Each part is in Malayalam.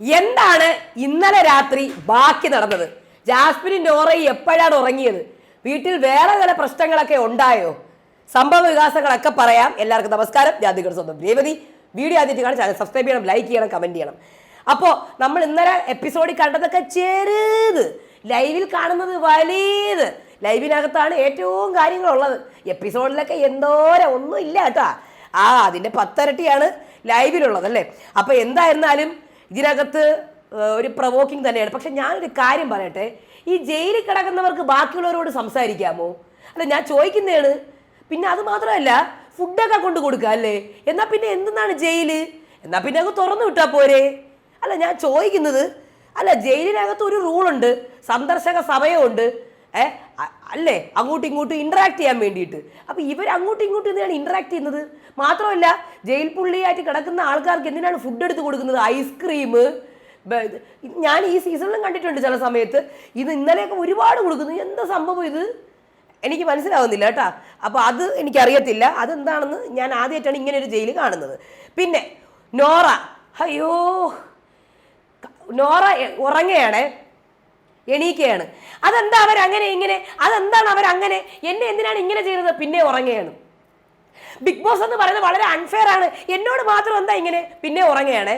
എന്താണ് ഇന്നലെ രാത്രി ബാക്കി നടന്നത്? ജാസ്മിനും നോറയും എപ്പോഴാണ് ഉറങ്ങിയത്? വീട്ടിൽ വേറെ ചില പ്രശ്നങ്ങളൊക്കെ ഉണ്ടായോ? സംഭവ വികാസങ്ങളൊക്കെ പറയാം. എല്ലാവർക്കും നമസ്കാരം. ജാതി സ്വന്തം രേവതി. വീഡിയോ ആദ്യത്തെ കാണാൻ ചാനൽ സബ്സ്ക്രൈബ് ചെയ്യണം ലൈക്ക് ചെയ്യണം കമന്റ് ചെയ്യണം. അപ്പോൾ നമ്മൾ ഇന്നലെ എപ്പിസോഡിൽ കണ്ടതൊക്കെ ചെറുത് ലൈവിൽ കാണുന്നത് വലിയത്. ലൈവിനകത്താണ് ഏറ്റവും കാര്യങ്ങളുള്ളത്. എപ്പിസോഡിലൊക്കെ എന്തോരം ഒന്നും ഇല്ല കേട്ടാ. ആ അതിന്റെ പത്തരട്ടിയാണ് ലൈവിലുള്ളത് അല്ലേ? അപ്പോൾ എന്തായിരുന്നാലും ഇതിനകത്ത് ഒരു പ്രവോക്കിംഗ് തന്നെയാണ്. പക്ഷെ ഞാനൊരു കാര്യം പറയട്ടെ. ഈ ജയിലിൽ കിടക്കുന്നവർക്ക് ബാക്കിയുള്ളവരോട് സംസാരിക്കാമോ? അല്ല ഞാൻ ചോദിക്കുന്നതാണ്. പിന്നെ അത് മാത്രമല്ല ഫുഡൊക്കെ കൊണ്ട് കൊടുക്കുക അല്ലേ? എന്നാൽ പിന്നെ എന്തെന്നാണ് ജയിൽ? എന്നാൽ പിന്നെ അങ്ങ് തുറന്നു വിട്ടാൽ പോരെ? അല്ല ഞാൻ ചോദിക്കുന്നത് അല്ല ജയിലിനകത്ത് ഒരു റൂളുണ്ട് സന്ദർശക സമയമുണ്ട് ഏ? അല്ലേ? അങ്ങോട്ടും ഇങ്ങോട്ടും ഇന്ററാക്ട് ചെയ്യാൻ വേണ്ടിയിട്ട്. അപ്പോൾ ഇവർ അങ്ങോട്ടും ഇങ്ങോട്ടും എന്തിനാണ് ഇന്ററാക്ട് ചെയ്യുന്നത്? മാത്രമല്ല ജയിൽ പുള്ളിയായിട്ട് കിടക്കുന്ന ആൾക്കാർക്ക് എന്തിനാണ് ഫുഡ് എടുത്ത് കൊടുക്കുന്നത്? ഐസ്ക്രീം ഞാൻ ഈ സീസണിലും കണ്ടിട്ടുണ്ട് ചില സമയത്ത്. ഇത് ഇന്നലെയൊക്കെ ഒരുപാട് കൊടുക്കുന്നു. എന്താ സംഭവം ഇത്? എനിക്ക് മനസ്സിലാവുന്നില്ല കേട്ടാ. അപ്പോൾ അത് എനിക്കറിയത്തില്ല. അതെന്താണെന്ന് ഞാൻ ആദ്യമായിട്ടാണ് ഇങ്ങനെ ഒരു ജയിൽ കാണുന്നത്. പിന്നെ നോറ. അയ്യോ. നോറ ഉറങ്ങയാണേ എണീക്കുകയാണ് അതെന്താ അവരങ്ങനെ ഇങ്ങനെ? അതെന്താണ് അവരങ്ങനെ എന്നെ എന്തിനാണ് ഇങ്ങനെ ചെയ്യുന്നത് പിന്നെ ഉറങ്ങുകയാണ്. ബിഗ് ബോസ് എന്ന് പറയുന്നത് വളരെ അൺഫെയർ ആണ്. എന്നോട് മാത്രം എന്താ ഇങ്ങനെ? പിന്നെ ഉറങ്ങുകയാണേ.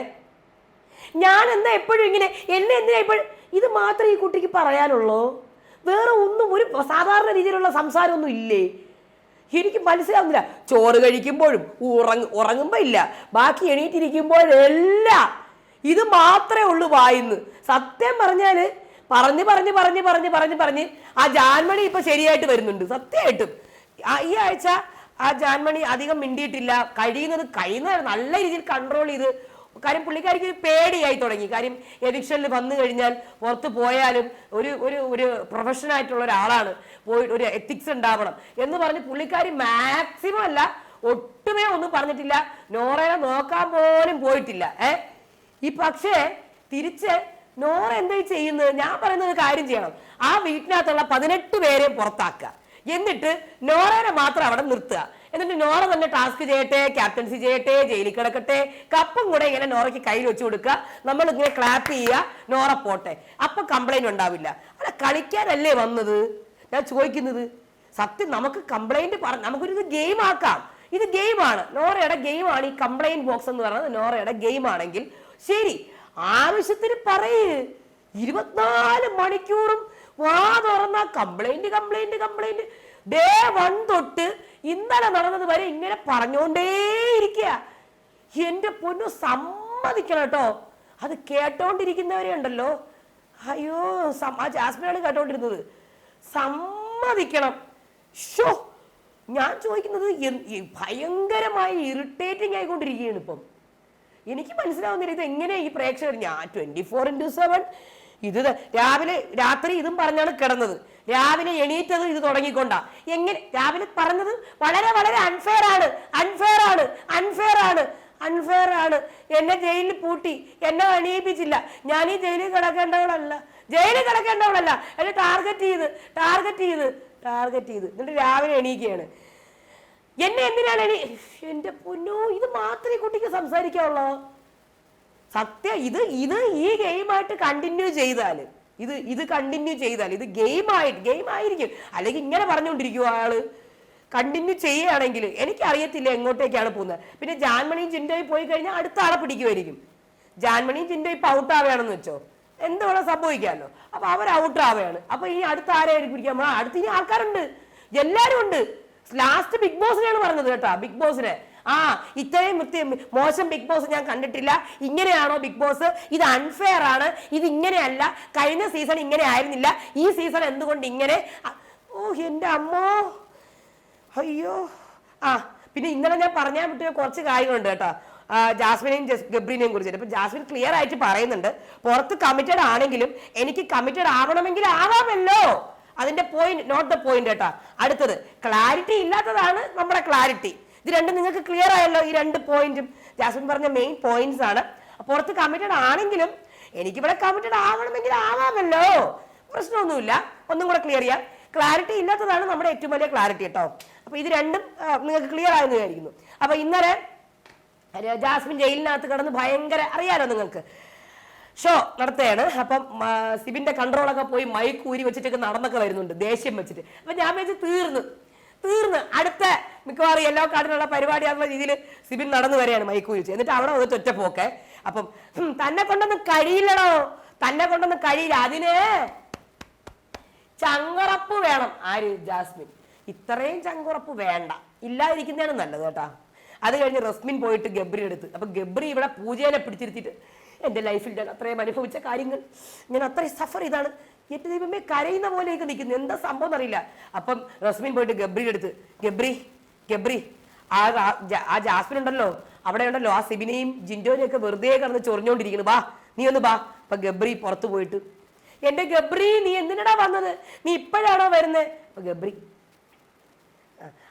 ഞാൻ എന്താ എപ്പോഴും ഇങ്ങനെ? എന്നെ എന്തിനാ എപ്പോഴും ഇത് മാത്രം ഈ കുട്ടിക്ക് പറയാനുള്ളൂ. വേറെ ഒന്നും ഒരു സാധാരണ രീതിയിലുള്ള സംസാരമൊന്നും ഇല്ലേ? എനിക്ക് മനസ്സിലാവുന്നില്ല. ചോറ് കഴിക്കുമ്പോഴും ഉറങ്ങ ഉറങ്ങുമ്പോൾ ഇല്ല. ബാക്കി എണീറ്റിരിക്കുമ്പോഴെല്ലാം ഇത് മാത്രമേ ഉള്ളൂ വായിന്ന്. സത്യം പറഞ്ഞാൽ പറഞ്ഞ് പറഞ്ഞ് പറഞ്ഞ് പറഞ്ഞ് പറഞ്ഞ് പറഞ്ഞ് ആ ജാൻമണി ഇപ്പൊ ശരിയായിട്ട് വരുന്നുണ്ട് സത്യമായിട്ടും. ഈ ആഴ്ച ആ ജാൻമണി അധികം മിണ്ടിയിട്ടില്ല. കഴിയുന്നത് കഴിയുന്നത് നല്ല രീതിയിൽ കൺട്രോൾ ചെയ്ത് കാര്യം പുള്ളിക്കാരിക്ക് പേടിയായി തുടങ്ങി. കാര്യം എഡിക്ഷനിൽ വന്നു കഴിഞ്ഞാൽ പുറത്ത് പോയാലും ഒരു ഒരു ഒരു പ്രൊഫഷണൽ ആയിട്ടുള്ള ഒരാളാണ്. പോയി ഒരു എത്തിക്സ് ഉണ്ടാവണം എന്ന് പറഞ്ഞ് പുള്ളിക്കാരി മാക്സിമം അല്ല ഒട്ടുമേ ഒന്നും പറഞ്ഞിട്ടില്ല. നോറയെ നോക്കാൻ പോലും പോയിട്ടില്ല. ഏ? ഈ പക്ഷേ തിരിച്ച് നോറ എന്താ ചെയ്യുന്നത്? ഞാൻ പറയുന്ന ഒരു കാര്യം ചെയ്യണം. ആ വീട്ടിനകത്തുള്ള പതിനെട്ട് പേരെ പുറത്താക്കുക. എന്നിട്ട് നോറേനെ മാത്രം അവിടെ നിർത്തുക. എന്നിട്ട് നോറ തന്നെ ടാസ്ക് ചെയ്യട്ടെ ക്യാപ്റ്റൻസി ചെയ്യട്ടെ ജയിലിൽ കിടക്കട്ടെ കപ്പും കൂടെ ഇങ്ങനെ നോറയ്ക്ക് കയ്യിൽ വെച്ച് കൊടുക്കുക. നമ്മൾ ഇങ്ങനെ ക്ലാപ്പ് ചെയ്യുക നോറ പോട്ടെ. അപ്പൊ കംപ്ലൈന്റ് ഉണ്ടാവില്ല. അല്ല കളിക്കാനല്ലേ വന്നത്? ഞാൻ ചോദിക്കുന്നത് സത്യം നമുക്ക് കംപ്ലൈന്റ് പറ നമുക്കൊരു ഗെയിം ആക്കാം. ഇത് ഗെയിമാണ് നോറയുടെ ഗെയിമാണ് ഈ കംപ്ലൈന്റ് ബോക്സ് എന്ന് പറയുന്നത്. നോറയുടെ ഗെയിം ആണെങ്കിൽ ശരി. ആവശ്യത്തിന് പറയ്. ഇരുപത്തിനാല് മണിക്കൂറും വാ തുറന്ന complaint complaint complaint day one തൊട്ട് ഇന്നലെ നടന്നത് വരെ ഇങ്ങനെ പറഞ്ഞുകൊണ്ടേയിരിക്കുക എന്റെ പൊന്നു സമ്മതിക്കണം കേട്ടോ. അത് കേട്ടോണ്ടിരിക്കുന്നവരെ ഉണ്ടല്ലോ. അയ്യോ ആ ജാസ്മിനാണ് കേട്ടോണ്ടിരുന്നത്. സമ്മതിക്കണം. ഷോ ഞാൻ ചോദിക്കുന്നത് ഭയങ്കരമായി ഇറിറ്റേറ്റിംഗ് ആയിക്കൊണ്ടിരിക്കുകയാണ് ഇപ്പം. എനിക്ക് മനസ്സിലാവുന്നില്ല ഇത് എങ്ങനെ ഈ പ്രേക്ഷകർ ഞാൻ ട്വന്റി ഫോർ ഇന്റു സെവൻ ഇത് രാവിലെ രാത്രി ഇതും പറഞ്ഞാണ് കിടന്നത്. രാവിലെ എണീറ്റത് ഇത് തുടങ്ങിക്കൊണ്ടാ. എങ്ങനെ രാവിലെ പറഞ്ഞത് വളരെ വളരെ അൺഫെയർ ആണ്. അൺഫെയർ ആണ്. അൺഫെയർ ആണ്. അൺഫെയർ ആണ്. എന്നെ ജയിലിൽ പൂട്ടി. എന്നെ അണിയിപ്പിച്ചില്ല. ഞാൻ ഈ ജയിലിൽ കിടക്കേണ്ടവളല്ല. ജയിലിൽ കിടക്കേണ്ടവളല്ല. എന്നെ ടാർഗറ്റ് ചെയ്ത് ടാർഗറ്റ് ചെയ്ത് ടാർഗറ്റ് ചെയ്ത്. എന്നിട്ട് രാവിലെ എണീക്കുകയാണ്. എന്നെ എന്തിനാണ് എനി എന്റെ പൊന്നോ ഇത് മാത്രമേ ഈ കുട്ടിക്ക് സംസാരിക്കാവുള്ളൂ. സത്യം ഇത് ഇത് ഈ ഗെയിമായിട്ട് കണ്ടിന്യൂ ചെയ്താൽ ഇത് ഇത് കണ്ടിന്യൂ ചെയ്താൽ ഇത് ഗെയിമായിട്ട് ഗെയിം ആയിരിക്കും. അല്ലെങ്കിൽ ഇങ്ങനെ പറഞ്ഞുകൊണ്ടിരിക്കും ആൾ? കണ്ടിന്യൂ ചെയ്യുകയാണെങ്കിൽ എനിക്കറിയത്തില്ല എങ്ങോട്ടേക്കാണ് പോകുന്നത്. പിന്നെ ജാൻമണിയും ചിന്തയും പോയി കഴിഞ്ഞാൽ അടുത്ത ആളെ പിടിക്കുമായിരിക്കും ജാൻമണിയും ചിന്തയും ഇപ്പൊ ഔട്ട് ആവുകയാണെന്ന് വെച്ചോ? എന്ത് സംഭവിക്കാമല്ലോ അപ്പൊ അവർ ഔട്ട് ആവുകയാണ്. അപ്പൊ ഇനി അടുത്ത ആരെയായിരിക്കും പിടിക്കാൻ അടുത്ത് ഇനി ആൾക്കാരുണ്ട്. എല്ലാരും ഉണ്ട്. ലാസ്റ്റ് ബിഗ് ബോസിനെയാണ് പറഞ്ഞത് കേട്ടോ ബിഗ് ബോസിനെ ആ ഇത്രയും വൃത്തി മോശം ബിഗ് ബോസ് ഞാൻ കണ്ടിട്ടില്ല. ഇങ്ങനെയാണോ ബിഗ് ബോസ് ഇത് അൺഫെയർ ആണ്. ഇത് ഇങ്ങനെയല്ല. കഴിഞ്ഞ സീസൺ ഇങ്ങനെ ആയിരുന്നില്ല. ഈ സീസൺ എന്തുകൊണ്ട് ഇങ്ങനെ? ഓ എന്റെ അമ്മോ. അയ്യോ. ആ പിന്നെ ഇന്നലെ ഞാൻ പറഞ്ഞാൽ പറ്റിയ കുറച്ച് കാര്യങ്ങളുണ്ട് കേട്ടോ. ജാസ്മിനെയും ജസ് ഗബ്രീനെയും കുറിച്ചിട്ട് അപ്പൊ ജാസ്മിൻ ക്ലിയർ ആയിട്ട് പറയുന്നുണ്ട്. പുറത്ത് കമ്മിറ്റഡ് ആണെങ്കിലും എനിക്ക് കമ്മിറ്റഡ് ആവണമെങ്കിൽ ആവാമല്ലോ. അതിന്റെ പോയിന്റ് നോട്ട് ദ പോയിന്റ് കേട്ടോ അടുത്തത് ക്ലാരിറ്റി ഇല്ലാത്തതാണ് നമ്മുടെ ക്ലാരിറ്റി ഇത് രണ്ടും നിങ്ങൾക്ക് ക്ലിയർ ആയല്ലോ ഈ രണ്ട് പോയിന്റും ജാസ്മിൻ പറഞ്ഞ മെയിൻ പോയിന്റ്സ് ആണ്. പുറത്ത് കമ്മിറ്റഡ് ആണെങ്കിലും എനിക്കിവിടെ കമ്മിറ്റഡ് ആവണമെങ്കിൽ ആവാമല്ലോ പ്രശ്നമൊന്നുമില്ല. ഒന്നും കൂടെ ക്ലിയർ ചെയ്യാം. ക്ലാരിറ്റി ഇല്ലാത്തതാണ് നമ്മുടെ ഏറ്റവും വലിയ ക്ലാരിറ്റി കേട്ടോ അപ്പൊ ഇത് രണ്ടും നിങ്ങൾക്ക് ക്ലിയർ ആയെന്ന് വിചാരിക്കുന്നു. അപ്പൊ ഇന്നലെ ജാസ്മിൻ ജയിലിനകത്ത് കിടന്ന് ഭയങ്കര അറിയാലോ നിങ്ങൾക്ക്? ഷോ നടത്തുകയാണ്. അപ്പം സിബിന്റെ കൺട്രോളൊക്കെ പോയി മൈക്ക് ഊരി വെച്ചിട്ടൊക്കെ നടന്നൊക്കെ വരുന്നുണ്ട്. ദേഷ്യം വെച്ചിട്ട്. അപ്പൊ ഞാൻ വെച്ച് തീർന്നു. തീർന്ന്. അടുത്ത മിക്കവാറും എല്ലാ കാർഡിനുള്ള പരിപാടിയാണെന്ന രീതിയിൽ സിബിൻ നടന്നു വരെയാണ് മൈക്ക് ഊരി എന്നിട്ട് അവിടെ വന്നിട്ട് ഒറ്റ പോക്കെ. അപ്പം തന്നെ കൊണ്ടൊന്നും കഴിയില്ലടോ. തന്നെ കൊണ്ടൊന്നും കഴിയില്ല. അതിന് ചങ്കുറപ്പ് വേണം. ആര്? ജാസ്മിൻ. ഇത്രയും ചങ്കുറപ്പ് വേണ്ട. ഇല്ലാതിരിക്കുന്നതാണ് നല്ലത് കേട്ടാ. അത് കഴിഞ്ഞ് റസ്മിൻ പോയിട്ട് ഗബ്രി എടുത്ത് അപ്പൊ ഗബ്രി ഇവിടെ പൂജേനെ പിടിച്ചിരുത്തിയിട്ട് എന്റെ ലൈഫിൽ ഞാൻ അത്രയും അനുഭവിച്ച കാര്യങ്ങൾ. ഞാൻ അത്രയും സഫർ ചെയ്താണ്. എന്റെ ദൈവമേ കരയുന്ന പോലെയൊക്കെ നിൽക്കുന്നു. എന്താ സംഭവം അറിയില്ല അപ്പം റസ്മിൻ പോയിട്ട് ഗബ്രി എടുത്ത് ഗബ്രി ഗബ്രി ആ ആ- ജാസ്മിൻ ഉണ്ടല്ലോ. അവിടെ ഉണ്ടല്ലോ. ആ സിബിനെയും ജിൻഡോനെയും ഒക്കെ വെറുതെ കിടന്ന് ചൊറിഞ്ഞോണ്ടിരിക്കുന്നു. ബാ നീ ഒന്ന് വാ അപ്പൊ ഗബ്രി പുറത്തു പോയിട്ട് എന്റെ ഗബ്രി നീ എന്തിനടാ വന്നത്? നീ ഇപ്പോഴാണോ വരുന്നത് അപ്പൊ ഗബ്രി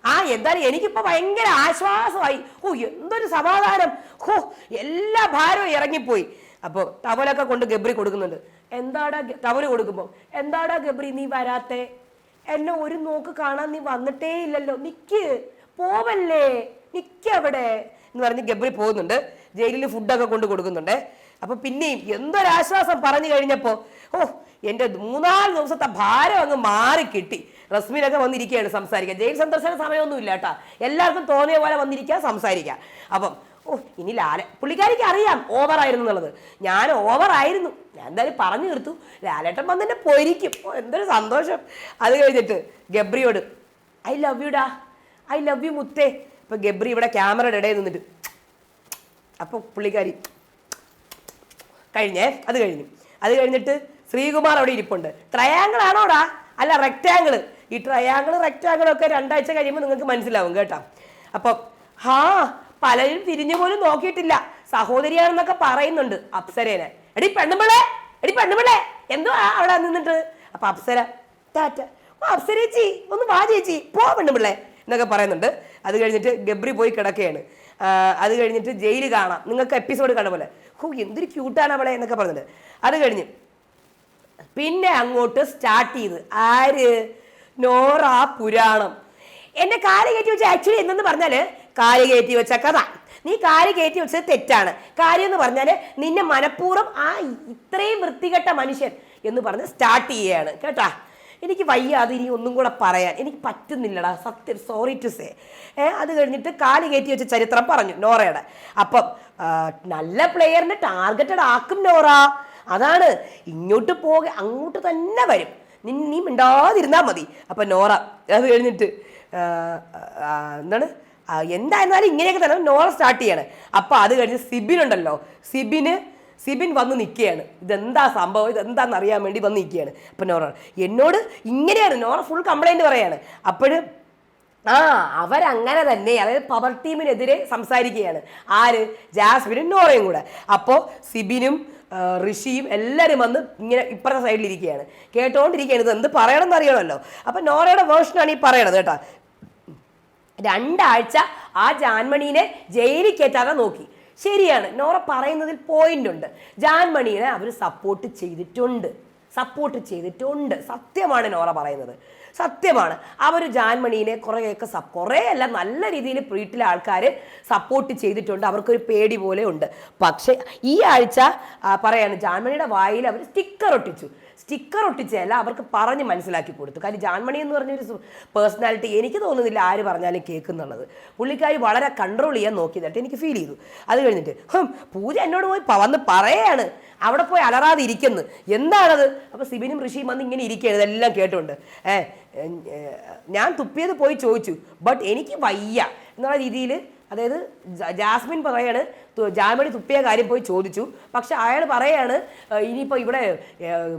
ആ എന്തായാലും എനിക്കിപ്പോ ഭയങ്കര ആശ്വാസമായി. ഓ എന്തൊരു സമാധാനം. ഹോ എല്ലാ ഭാരവും ഇറങ്ങിപ്പോയി. അപ്പോൾ തവലൊക്കെ കൊണ്ട് ഗബ്രി കൊടുക്കുന്നുണ്ട്. എന്താടാ ടവൽ കൊടുക്കുമ്പോൾ കൊടുക്കുമ്പോ? എന്താടാ ഗബ്രി നീ വരാത്തേ? എന്നെ ഒരു നോക്ക് കാണാൻ നീ വന്നിട്ടേ ഇല്ലല്ലോ. നിക്ക്. പോവല്ലേ? നിക്ക് അവിടെ. എന്ന് പറഞ്ഞ് ഗബ്രി പോകുന്നുണ്ട്. ജയിലിൽ ഫുഡൊക്കെ കൊണ്ട് കൊടുക്കുന്നുണ്ട്. അപ്പൊ പിന്നെയും എന്തൊരാശ്വാസം പറഞ്ഞു കഴിഞ്ഞപ്പോ ഓ എന്റെ മൂന്നാൽ ദിവസത്തെ ഭാരം അങ്ങ് മാറി കിട്ടി റസ്മിനൊക്കെ വന്നിരിക്കുകയാണ് സംസാരിക്കാൻ. ജയിൽ സന്ദർശന സമയമൊന്നുമില്ല കേട്ടോ. എല്ലാവർക്കും തോന്നിയ പോലെ വന്നിരിക്കുക സംസാരിക്കാം. അപ്പം ഓ ഇനി ലാല പുള്ളിക്കാരിക്ക് അറിയാം ഓവർ ആയിരുന്നു എന്നുള്ളത്. ഞാൻ ഓവർ ആയിരുന്നു. ഞാൻ എന്തായാലും പറഞ്ഞു തീർത്തു. ലാലേട്ടൻ വന്ന് എന്നെ പൊരിക്കും ഓ എന്തൊരു സന്തോഷം. അത് കഴിഞ്ഞിട്ട് ഗബ്രിയോട് ഐ ലവ് യു ഡാ ഐ ലവ് യു മുത്തേ. ഇപ്പൊ ഗബ്രി ഇവിടെ ക്യാമറയുടെ ഇടയിൽ നിന്നിട്ട് അപ്പൊ പുള്ളിക്കാരി കഴിഞ്ഞേ. അത് കഴിഞ്ഞു. അത് കഴിഞ്ഞിട്ട് ശ്രീകുമാർ അവിടെ ഇരിപ്പുണ്ട്. ട്രയാങ്കിൾ ആണോടാ? അല്ല റെക്റ്റാങ്കിൾ ഈ ട്രയാങ്കിൾ റെക്റ്റാങ്കിൾ ഒക്കെ രണ്ടാഴ്ച കഴിയുമ്പോൾ നിങ്ങൾക്ക് മനസ്സിലാവും കേട്ടോ. അപ്പോൾ ഹാ പലരും തിരിഞ്ഞു പോലും നോക്കിയിട്ടില്ല. സഹോദരിയാണെന്നൊക്കെ പറയുന്നുണ്ട് അപ്സരേനെ. എടി പെണ്ണുമ്പിളെ എടി പെണ്ണുമ്പിളെ എന്തോ അവിടെ നിന്നിട്ട്? അപ്പൊ അപ്സര ടാറ്റ അപ്സരേച്ചി ഒന്ന് വാ ചേച്ചി പോ പെണ്ണുമ്പിള്ളെ എന്നൊക്കെ പറയുന്നുണ്ട്. അത് കഴിഞ്ഞിട്ട് ഗബ്രി പോയി കിടക്കുകയാണ്. അത് കഴിഞ്ഞിട്ട് ജയിൽ കാണാം. നിങ്ങൾക്ക് എപ്പിസോഡ് കണ്ട പോലെ. ഹോ എന്തൊരു ക്യൂട്ടാണ് അവളെ എന്നൊക്കെ പറഞ്ഞിട്ട്. അത് കഴിഞ്ഞ് പിന്നെ അങ്ങോട്ട് സ്റ്റാർട്ട് ചെയ്ത്. ആര്? നോറ പുരാണം. എന്നെ കാൽ കയറ്റി വെച്ച ആക്ച്വലി എന്തെന്ന് പറഞ്ഞാൽ കാൽ കയറ്റി വെച്ച കഥ. നീ കാൽ കയറ്റി വെച്ചത് തെറ്റാണ്. കാര്യം എന്ന് പറഞ്ഞാൽ നിന്നെ മനഃപൂർവം ആ ഇത്രയും വൃത്തികെട്ട മനുഷ്യൻ എന്ന് പറഞ്ഞ് സ്റ്റാർട്ട് ചെയ്യുകയാണ് കേട്ടാ? എനിക്ക് വയ്യാതെ ഇനി ഒന്നും കൂടെ പറയാൻ. എനിക്ക് പറ്റുന്നില്ലടാ സത്യം സോറി ടു സേ അത് കഴിഞ്ഞിട്ട് കാൽ കയറ്റി വെച്ച ചരിത്രം പറഞ്ഞു നോറയുടെ. അപ്പം നല്ല പ്ലെയറിനെ ടാർഗറ്റഡ് ആക്കും നോറ. അതാണ് ഇങ്ങോട്ട് പോകെ അങ്ങോട്ട് തന്നെ വരും. നീ നീ മിണ്ടാതിരുന്നാൽ മതി. അപ്പം നോറ അത് കഴിഞ്ഞിട്ട് എന്താണ്? എന്തായിരുന്നാലും ഇങ്ങനെയൊക്കെ തന്നെ നോറ സ്റ്റാർട്ട് ചെയ്യാണ്. അപ്പോൾ അത് കഴിഞ്ഞ് സിബിൻ ഉണ്ടല്ലോ. സിബിന് സിബിൻ വന്ന് നിൽക്കുകയാണ് ഇതെന്താ സംഭവം? ഇതെന്താന്ന് അറിയാൻ വേണ്ടി വന്ന് നിൽക്കുകയാണ് അപ്പോൾ നോറ എന്നോട് ഇങ്ങനെയാണ്. നോറ ഫുൾ കംപ്ലൈന്റ് പറയാണ്. അപ്പോഴും ആ അവരങ്ങനെ തന്നെ അതായത് പവർ ടീമിനെതിരെ സംസാരിക്കുകയാണ്. ആര്? ജാസ്മിനും നോറയും കൂടെ. അപ്പോൾ സിബിനും ഋഷിയും എല്ലാവരും വന്ന് ഇങ്ങനെ ഇപ്പുറത്തെ സൈഡിലിരിക്കുകയാണ് കേട്ടോണ്ടിരിക്കുകയാണ്. ഇത് എന്ത് പറയണമെന്ന് അറിയണമല്ലോ. അപ്പം നോറയുടെ വേർഷനാണ് ഈ പറയണത് കേട്ടോ. രണ്ടാഴ്ച ആ ജാൻമണീനെ ജയിലിൽ കയറ്റാതെ നോക്കി. ശരിയാണ്. നോറ പറയുന്നതിൽ പോയിന്റ് ഉണ്ട്. ജാൻമണീനെ അവർ സപ്പോർട്ട് ചെയ്തിട്ടുണ്ട്. സപ്പോർട്ട് ചെയ്തിട്ടുണ്ട്. സത്യമാണ് നോറ പറയുന്നത്. സത്യമാണ്. അവർ ജാൻമണീനെ കുറേയൊക്കെ സപ് കുറേ അല്ല നല്ല രീതിയിൽ വീട്ടിലെ ആൾക്കാർ സപ്പോർട്ട് ചെയ്തിട്ടുണ്ട്. അവർക്കൊരു പേടി പോലെ ഉണ്ട്. പക്ഷേ ഈ ആഴ്ച പറയാണ് ജാൻമണിയുടെ വായിൽ അവർ സ്റ്റിക്കർ ഒട്ടിച്ചു. സ്റ്റിക്കർ ഒട്ടിച്ചതല്ല അവർക്ക് പറഞ്ഞ് മനസ്സിലാക്കി കൊടുത്തു. കാര്യം ജാൻമണി എന്ന് പറഞ്ഞൊരു പേഴ്സണാലിറ്റി എനിക്ക് തോന്നുന്നില്ല ആര് പറഞ്ഞാലും കേൾക്കുന്നുള്ളത്. പുള്ളിക്കാരി വളരെ കൺട്രോൾ ചെയ്യാൻ നോക്കിയതായിട്ട് എനിക്ക് ഫീൽ ചെയ്തു. അത് കഴിഞ്ഞിട്ട് പൂജ എന്നോട് പോയി വന്ന് പറയാണ്. അവിടെ പോയി അലറാതെ ഇരിക്കുന്നു എന്താണത്? അപ്പോൾ സിബിനും ഋഷിയും വന്ന് ഇങ്ങനെ ഇരിക്കുകയാണ്. ഇതെല്ലാം കേട്ടുകൊണ്ട് ഏഹ് ഞാൻ തുപ്പിയത് പോയി ചോദിച്ചു. ബട്ട് എനിക്ക് വയ്യ. എന്നുള്ള രീതിയിൽ അതായത് ജാസ്മിൻ പറയാണ് തു- തുപ്പിയ കാര്യം പോയി ചോദിച്ചു. പക്ഷെ അയാൾ പറയാണ് "ഏ, ഇനിയിപ്പോൾ ഇവിടെ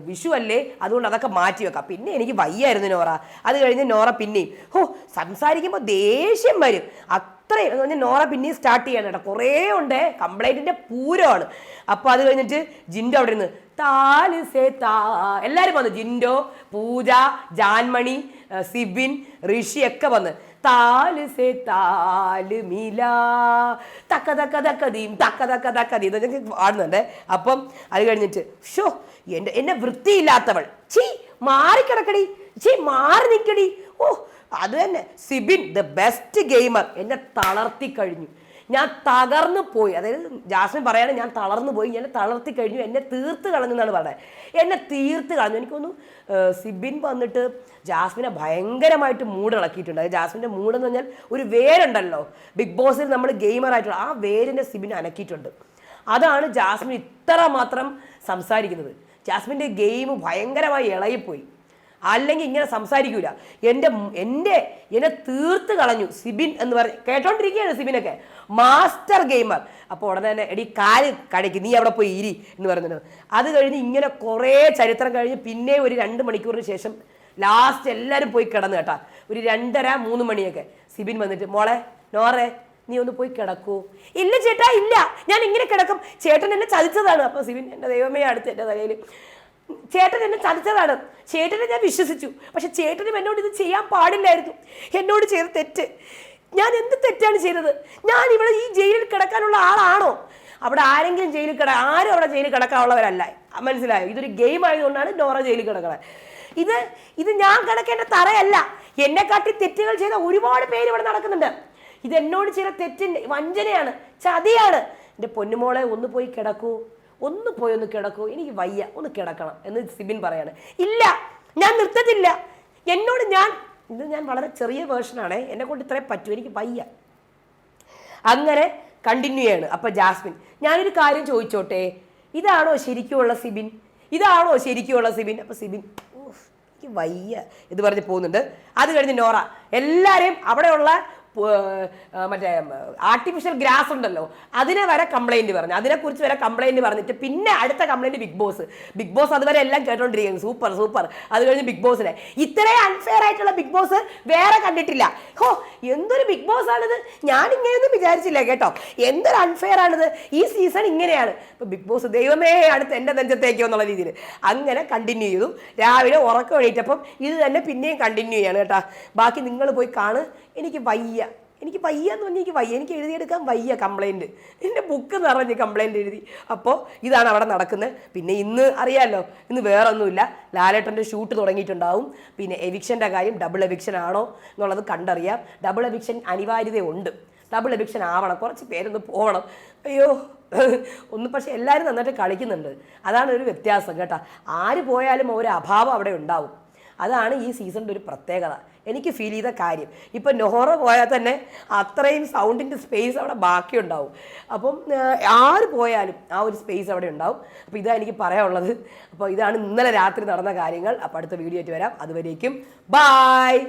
വിഷു അല്ലേ? അതുകൊണ്ട് അതൊക്കെ മാറ്റി വെക്കാം. പിന്നെ എനിക്ക് വയ്യായിരുന്നു നോറ. അത് കഴിഞ്ഞ് നോറ പിന്നെയും ഹോ സംസാരിക്കുമ്പോൾ ദേഷ്യം വരും. അത്രയും എന്ന് പറഞ്ഞാൽ നോറ പിന്നെയും സ്റ്റാർട്ട് ചെയ്യാൻ കേട്ടോ. കുറേ ഉണ്ട് കംപ്ലൈന്റിന്റെ പൂരമാണ്. അപ്പോൾ അത് കഴിഞ്ഞിട്ട് ജിൻഡോ അവിടെ ഇരുന്ന് താൽ താ. എല്ലാവരും വന്നു ജിൻഡോ പൂജ ജാൻമണി സിബിൻ ഋഷി ഒക്കെ വന്ന് താൽ സേ താൽ മില. തക്ക തക്ക തക്കതീം തക്ക തക്ക തക്കതീ ഇതൊക്കെ പാടുന്നുണ്ട്. അപ്പം അത് കഴിഞ്ഞിട്ട് ഷോ എന്റെ എന്നെ വൃത്തിയില്ലാത്തവൾ. ചീ മാറിക്കിടക്കടി ചീ മാറി നിൽക്കടി ഓ അത് തന്നെ. സിബിൻ ദ ബെസ്റ്റ് ഗെയിമർ എന്നെ തളർത്തി കഴിഞ്ഞു. ഞാൻ തകർന്നു പോയി. അതായത് ജാസ്മിൻ പറയാണ് ഞാൻ തളർന്നു പോയി. ഞാൻ തളർത്തി കഴിഞ്ഞു. എന്നെ തീർത്ത് കളഞ്ഞു എന്നാണ് പറയുന്നത് എന്നെ തീർത്ത് കളഞ്ഞു. എനിക്കൊന്നു സിബിൻ വന്നിട്ട് ജാസ്മിനെ ഭയങ്കരമായിട്ട് മൂഡ് ഇളക്കിയിട്ടുണ്ട്. അതായത് ജാസ്മിന്റെ മൂടെന്ന് പറഞ്ഞാൽ ഒരു വേരുണ്ടല്ലോ. ബിഗ് ബോസിൽ നമ്മൾ ഗെയിമറായിട്ടുള്ള ആ വേരിനെ സിബിൻ അനക്കിയിട്ടുണ്ട്. അതാണ് ജാസ്മിൻ ഇത്ര മാത്രം സംസാരിക്കുന്നത്. ജാസ്മിന്റെ ഗെയിം ഭയങ്കരമായി ഇളകിപ്പോയി. അല്ലെങ്കിൽ ഇങ്ങനെ സംസാരിക്കൂല. എന്റെ എന്റെ എന്നെ തീർത്ത് കളഞ്ഞു. സിബിൻ എന്ന് പറഞ്ഞ് കേട്ടോണ്ടിരിക്കുകയാണ് സിബിനൊക്കെ. Master gamer. അപ്പോൾ ഉടനെ തന്നെ എടി കാൽ കടയ്ക്ക് നീ അവിടെ പോയി ഇരി എന്ന് പറയുന്നുണ്ട് അത് കഴിഞ്ഞ് ഇങ്ങനെ കുറേ ചരിത്രം കഴിഞ്ഞ് പിന്നെ ഒരു രണ്ട് മണിക്കൂറിന് ശേഷം ലാസ്റ്റ് എല്ലാവരും പോയി കിടന്നു കേട്ടാ. ഒരു രണ്ടര മൂന്ന് മണിയൊക്കെ സിബിൻ വന്നിട്ട് മോളെ നോറെ നീ ഒന്ന് പോയി കിടക്കൂ. ഇല്ല ചേട്ടാ ഇല്ല. ഞാൻ ഇങ്ങനെ കിടക്കും. ചേട്ടൻ എന്നെ ചതിച്ചതാണ്. അപ്പോൾ സിബിൻ എന്റെ ദൈവമേ അടുത്ത് എന്റെ തലയിൽ ചേട്ടൻ എന്നെ ചതിച്ചതാണ്. ചേട്ടനെ ഞാൻ വിശ്വസിച്ചു. പക്ഷെ ചേട്ടനും എന്നോട് ഇത് ചെയ്യാൻ പാടില്ലായിരുന്നു. എന്നോട് ചെയ്ത തെറ്റ്. ഞാൻ എന്ത് തെറ്റാണ് ചെയ്തത്? ഞാൻ ഇവിടെ ഈ ജയിലിൽ കിടക്കാനുള്ള ആളാണോ? അവിടെ ആരെങ്കിലും ജയിലിൽ കിട ആരും അവിടെ ജയിലിൽ കിടക്കാനുള്ളവരല്ല. മനസ്സിലായോ? ഇതൊരു ഗെയിം ആയതുകൊണ്ടാണ് നോറ ജയിലിൽ കിടക്കുന്നത് ഇത് ഇത് ഞാൻ കിടക്കേണ്ട തറയല്ല. എന്നെ കാട്ടി തെറ്റുകൾ ചെയ്ത ഒരുപാട് പേര് ഇവിടെ നടക്കുന്നുണ്ട്. ഇത് എന്നോട് ചെയ്ത തെറ്റിന്റെ വഞ്ചനയാണ്. ചതിയാണ്. എന്റെ പൊന്നുമോളെ ഒന്ന് പോയി കിടക്കൂ. ഒന്ന് പോയി ഒന്ന് കിടക്കൂ. എനിക്ക് വയ്യ. ഒന്ന് കിടക്കണം എന്ന് സിബിൻ പറയാണ്. ഇല്ല ഞാൻ നിർത്തത്തില്ല. എന്നോട് ഞാൻ ഇത് ഞാൻ വളരെ ചെറിയ വേർഷനാണ് എന്നെ കൊണ്ട് ഇത്രയും പറ്റൂ. എനിക്ക് വയ്യ. അങ്ങനെ കണ്ടിന്യൂ ചെയ്യാണ്. അപ്പം ജാസ്മിൻ ഞാനൊരു കാര്യം ചോദിച്ചോട്ടെ? ഇതാണോ ശരിക്കുമുള്ള സിബിൻ? ഇതാണോ ശരിക്കുമുള്ള സിബിൻ? അപ്പം സിബിൻ "ഉഫ്, എനിക്ക് വയ്യ. ഇത് പറഞ്ഞ് പോകുന്നുണ്ട്. അത് കഴിഞ്ഞ് നോറ എല്ലാവരെയും അവിടെയുള്ള മറ്റേ ആർട്ടിഫിഷ്യൽ ഗ്രാസ് ഉണ്ടല്ലോ. അതിനെ വരെ കംപ്ലൈന്റ് പറഞ്ഞു. അതിനെക്കുറിച്ച് വരെ കംപ്ലൈന്റ് പറഞ്ഞിട്ട് പിന്നെ അടുത്ത complaint Bigg Boss. Bigg Boss അതുവരെ എല്ലാം കേട്ടോണ്ടിരിക്കുന്നു. Super super. അത് കഴിഞ്ഞ് ബിഗ് ബോസിനെ. ഇത്രയും അൺഫെയർ ആയിട്ടുള്ള ബിഗ് ബോസ് വേറെ കണ്ടിട്ടില്ല. ഹോ എന്തൊരു ബിഗ് ബോസ് ആണിത്? ഞാൻ ഇങ്ങനെയൊന്നും വിചാരിച്ചില്ല കേട്ടോ. എന്തൊരു അൺഫെയർ ആണിത്? ഈ സീസൺ ഇങ്ങനെയാണ്. ഇപ്പോൾ ബിഗ് ബോസ് ദൈവമേ അടുത്ത് എന്റെ നെഞ്ചത്തേക്കോ എന്നുള്ള രീതിയിൽ അങ്ങനെ കണ്ടിന്യൂ ചെയ്തു. രാവിലെ ഉറക്കം എണീറ്റപ്പം ഇത് തന്നെ പിന്നെയും കണ്ടിന്യൂ ചെയ്യാണ് കേട്ടോ. ബാക്കി നിങ്ങൾ പോയി കാണ് എനിക്ക് വയ്യ. എനിക്ക് വയ്യ എന്ന് പറഞ്ഞാൽ എനിക്ക് വയ്യ. എനിക്ക് എഴുതിയെടുക്കാൻ വയ്യ കംപ്ലൈന്റ് എന്റെ ബുക്ക് നിറഞ്ഞ് കംപ്ലൈന്റ് എഴുതി. അപ്പോൾ ഇതാണ് അവിടെ നടക്കുന്നത് പിന്നെ ഇന്ന് അറിയാമല്ലോ ഇന്ന് വേറൊന്നുമില്ല. ലാലേട്ടന്റെ ഷൂട്ട് തുടങ്ങിയിട്ടുണ്ടാവും. പിന്നെ എവിക്ഷന്റെ കാര്യം ഡബിൾ എവിക്ഷൻ ആണോ എന്നുള്ളത് കണ്ടറിയാം. ഡബിൾ എവിക്ഷൻ അനിവാര്യതയുണ്ട്. ഡബിൾ എവിക്ഷൻ ആവണം. കുറച്ച് പേരൊന്ന് പോകണം അയ്യോ ഒന്ന് പക്ഷേ എല്ലാവരും നന്നായിട്ട് കളിക്കുന്നുണ്ട്. അതാണ് ഒരു വ്യത്യാസം കേട്ടോ. ആര് പോയാലും ഒരു അഭാവം അവിടെ ഉണ്ടാവും. അതാണ് ഈ സീസണിന്റെ ഒരു പ്രത്യേകത. എനിക്ക് ഫീൽ ചെയ്ത കാര്യം. ഇപ്പം നോറ പോയാൽ തന്നെ അത്രയും സൗണ്ടിന്റെ സ്പേസ് അവിടെ ബാക്കിയുണ്ടാവും. അപ്പം ആര് പോയാലും ആ ഒരു സ്പേസ് അവിടെ ഉണ്ടാവും. അപ്പോൾ ഇതാണ് എനിക്ക് പറയാനുള്ളത്. അപ്പോൾ ഇതാണ് ഇന്നലെ രാത്രി നടന്ന കാര്യങ്ങൾ. അപ്പോൾ അടുത്ത വീഡിയോ ആയിട്ട് വരാം. അതുവരേക്കും ബായ്